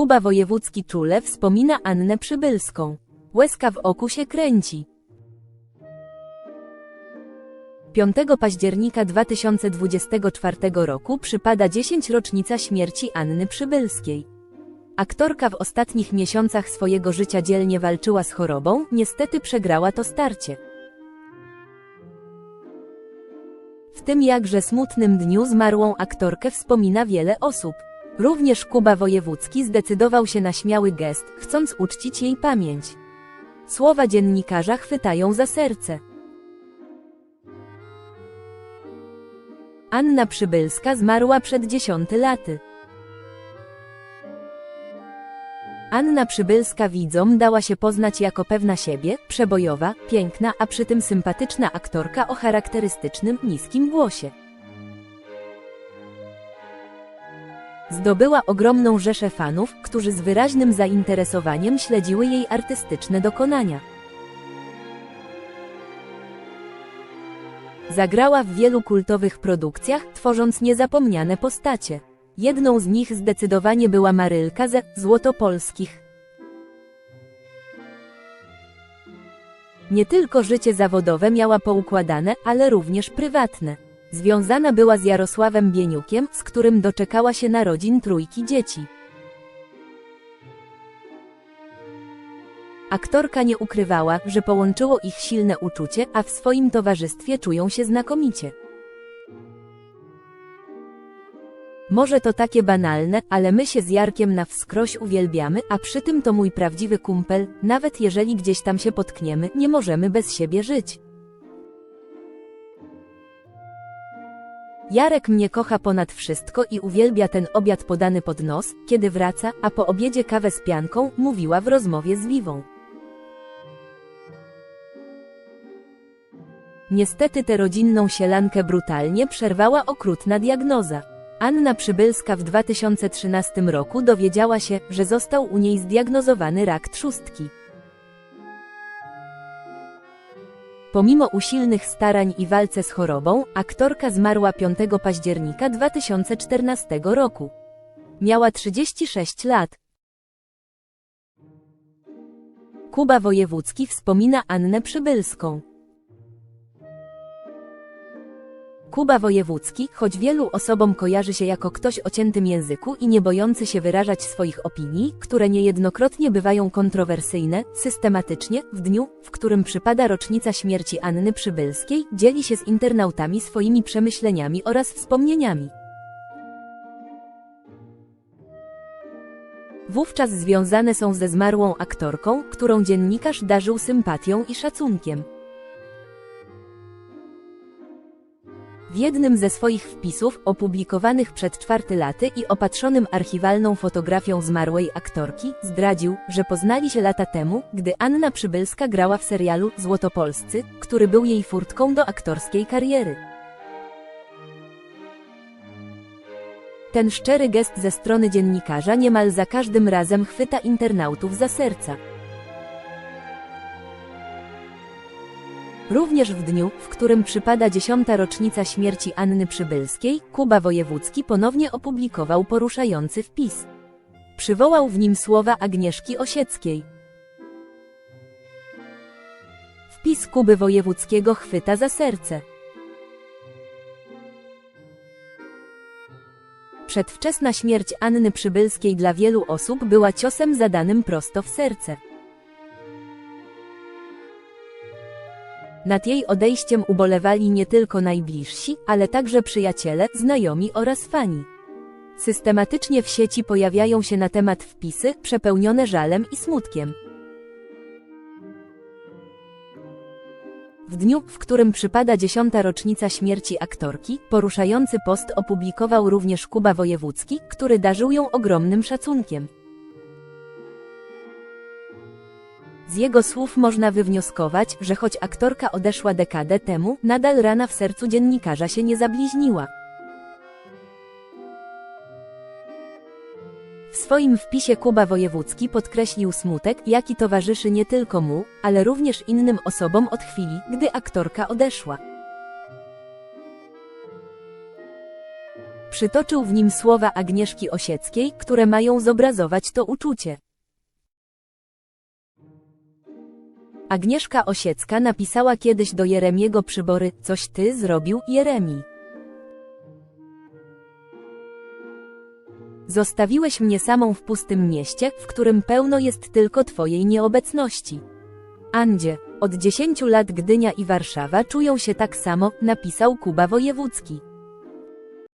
Kuba Wojewódzki czule wspomina Annę Przybylską. Łezka w oku się kręci. 5 października 2024 roku przypada 10 rocznica śmierci Anny Przybylskiej. Aktorka w ostatnich miesiącach swojego życia dzielnie walczyła z chorobą, niestety przegrała to starcie. W tym jakże smutnym dniu zmarłą aktorkę wspomina wiele osób. Również Kuba Wojewódzki zdecydował się na śmiały gest, chcąc uczcić jej pamięć. Słowa dziennikarza chwytają za serce. Anna Przybylska zmarła przed 10 laty. Anna Przybylska widzom dała się poznać jako pewna siebie, przebojowa, piękna, a przy tym sympatyczna aktorka o charakterystycznym, niskim głosie. Zdobyła ogromną rzeszę fanów, którzy z wyraźnym zainteresowaniem śledziły jej artystyczne dokonania. Zagrała w wielu kultowych produkcjach, tworząc niezapomniane postacie. Jedną z nich zdecydowanie była Marylka ze Złotopolskich. Nie tylko życie zawodowe miała poukładane, ale również prywatne. Związana była z Jarosławem Bieniukiem, z którym doczekała się narodzin trójki dzieci. Aktorka nie ukrywała, że połączyło ich silne uczucie, a w swoim towarzystwie czują się znakomicie. Może to takie banalne, ale my się z Jarkiem na wskroś uwielbiamy, a przy tym to mój prawdziwy kumpel, nawet jeżeli gdzieś tam się potkniemy, nie możemy bez siebie żyć. Jarek mnie kocha ponad wszystko i uwielbia ten obiad podany pod nos, kiedy wraca, a po obiedzie kawę z pianką, mówiła w rozmowie z Wiwą. Niestety tę rodzinną sielankę brutalnie przerwała okrutna diagnoza. Anna Przybylska w 2013 roku dowiedziała się, że został u niej zdiagnozowany rak trzustki. Pomimo usilnych starań i walce z chorobą, aktorka zmarła 5 października 2014 roku. Miała 36 lat. Kuba Wojewódzki wspomina Annę Przybylską. Kuba Wojewódzki, choć wielu osobom kojarzy się jako ktoś o ciętym języku i nie bojący się wyrażać swoich opinii, które niejednokrotnie bywają kontrowersyjne, systematycznie, w dniu, w którym przypada rocznica śmierci Anny Przybylskiej, dzieli się z internautami swoimi przemyśleniami oraz wspomnieniami. Wówczas związane są ze zmarłą aktorką, którą dziennikarz darzył sympatią i szacunkiem. W jednym ze swoich wpisów, opublikowanych przed czwarty laty i opatrzonym archiwalną fotografią zmarłej aktorki, zdradził, że poznali się lata temu, gdy Anna Przybylska grała w serialu Złotopolscy, który był jej furtką do aktorskiej kariery. Ten szczery gest ze strony dziennikarza niemal za każdym razem chwyta internautów za serca. Również w dniu, w którym przypada dziesiąta rocznica śmierci Anny Przybylskiej, Kuba Wojewódzki ponownie opublikował poruszający wpis. Przywołał w nim słowa Agnieszki Osieckiej. Wpis Kuby Wojewódzkiego chwyta za serce. Przedwczesna śmierć Anny Przybylskiej dla wielu osób była ciosem zadanym prosto w serce. Nad jej odejściem ubolewali nie tylko najbliżsi, ale także przyjaciele, znajomi oraz fani. Systematycznie w sieci pojawiają się na temat wpisy, przepełnione żalem i smutkiem. W dniu, w którym przypada dziesiąta rocznica śmierci aktorki, poruszający post opublikował również Kuba Wojewódzki, który darzył ją ogromnym szacunkiem. Z jego słów można wywnioskować, że choć aktorka odeszła dekadę temu, nadal rana w sercu dziennikarza się nie zabliźniła. W swoim wpisie Kuba Wojewódzki podkreślił smutek, jaki towarzyszy nie tylko mu, ale również innym osobom od chwili, gdy aktorka odeszła. Przytoczył w nim słowa Agnieszki Osieckiej, które mają zobrazować to uczucie. Agnieszka Osiecka napisała kiedyś do Jeremiego Przybory, coś ty zrobił, Jeremi. Zostawiłeś mnie samą w pustym mieście, w którym pełno jest tylko twojej nieobecności. Andzie, od 10 lat Gdynia i Warszawa czują się tak samo, napisał Kuba Wojewódzki.